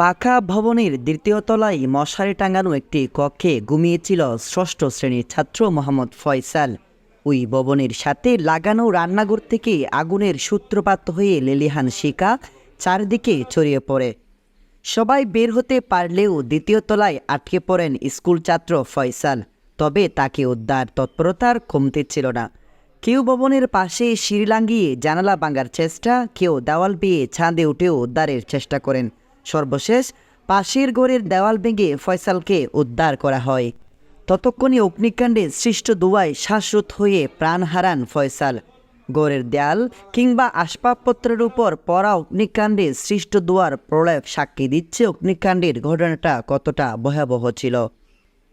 পাকা ভবনের দ্বিতীয় তলায় মশারি টাঙানো একটি কক্ষে ঘুমিয়েছিল ষষ্ঠ শ্রেণির ছাত্র মোহাম্মদ ফয়সাল। ওই ভবনের সাথে লাগানো রান্নাঘর থেকে আগুনের সূত্রপাত হয়ে লেলিহান শিকা চারদিকে ছড়িয়ে পড়ে। সবাই বের হতে পারলেও দ্বিতীয় তলায় আটকে পড়েন স্কুল ছাত্র ফয়সাল, তবে তাকে উদ্ধার তৎপরতার কমতে ছিল না। কেউ ভবনের পাশে সিঁড়ি লাঙ্গিয়ে জানালা ভাঙার চেষ্টা, কেউ দেওয়াল বেয়ে ছাঁদে উঠেও উদ্ধারের চেষ্টা করেন। সর্বশেষ পাশের ঘরের দেওয়াল ভেঙে ফয়সালকে উদ্ধার করা হয়। ততক্ষণে অগ্নিকাণ্ডে সৃষ্ট দুয়ায় শ্বাসরোধ হয়ে প্রাণ হারান ফয়সাল। গড়ের দেয়াল কিংবা আসবাবপত্রের উপর পড়া অগ্নিকাণ্ডে সৃষ্ট দুয়ার প্রলয় সাক্ষী দিচ্ছে অগ্নিকাণ্ডের ঘটনাটা কতটা ভয়াবহ ছিল।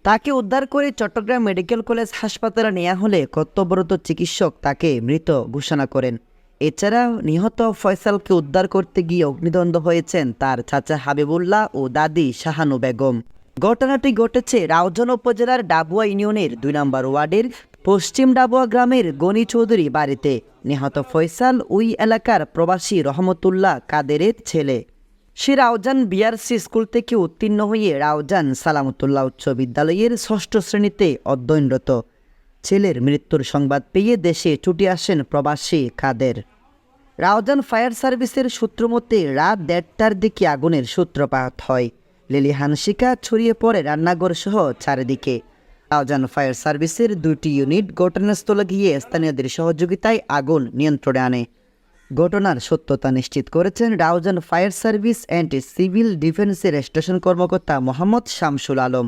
তাকে উদ্ধার করে চট্টগ্রাম মেডিকেল কলেজ হাসপাতালে নেওয়া হলে কর্তব্যরত চিকিৎসক তাকে মৃত ঘোষণা করেন। এছাড়া নিহত ফয়সালকে উদ্ধার করতে গিয়ে অগ্নিদণ্ড হয়েছেন তার চাচা হাবিবুল্লাহ ও দাদি শাহানু বেগম। ঘটনাটি ঘটেছে রাউজান উপজেলার ডাবুয়া ইউনিয়নের দুই নম্বর ওয়ার্ডের পশ্চিম ডাবুয়া গ্রামের গনি চৌধুরী বাড়িতে। নিহত ফয়সাল ওই এলাকার প্রবাসী রহমতুল্লাহ কাদেরের ছেলে। সে রাউজান বিআরসি স্কুল থেকে উত্তীর্ণ হয়ে রাউজান সালামতুল্লাহ উচ্চ বিদ্যালয়ের ষষ্ঠ শ্রেণীতে অধ্যয়নরত। ছেলের মৃত্যুর সংবাদ পেয়ে দেশে ছুটে আসেন প্রবাসী খাদের। রাউজান ফায়ার সার্ভিসের সূত্র মতে রাত দেড়টার দিকে আগুনের সূত্রপাত হয়। লিলিহান শিকা ছড়িয়ে পড়ে রান্নাঘর সহ চারিদিকে। রাউজান ফায়ার সার্ভিসের দুটি ইউনিট ঘটনাস্থলে গিয়ে স্থানীয়দের সহযোগিতায় আগুন নিয়ন্ত্রণে আনে। ঘটনার সত্যতা নিশ্চিত করেছেন Raozan fire service and civil ডিফেন্সের স্টেশন কর্মকর্তা Mohammad Shamsul Alam.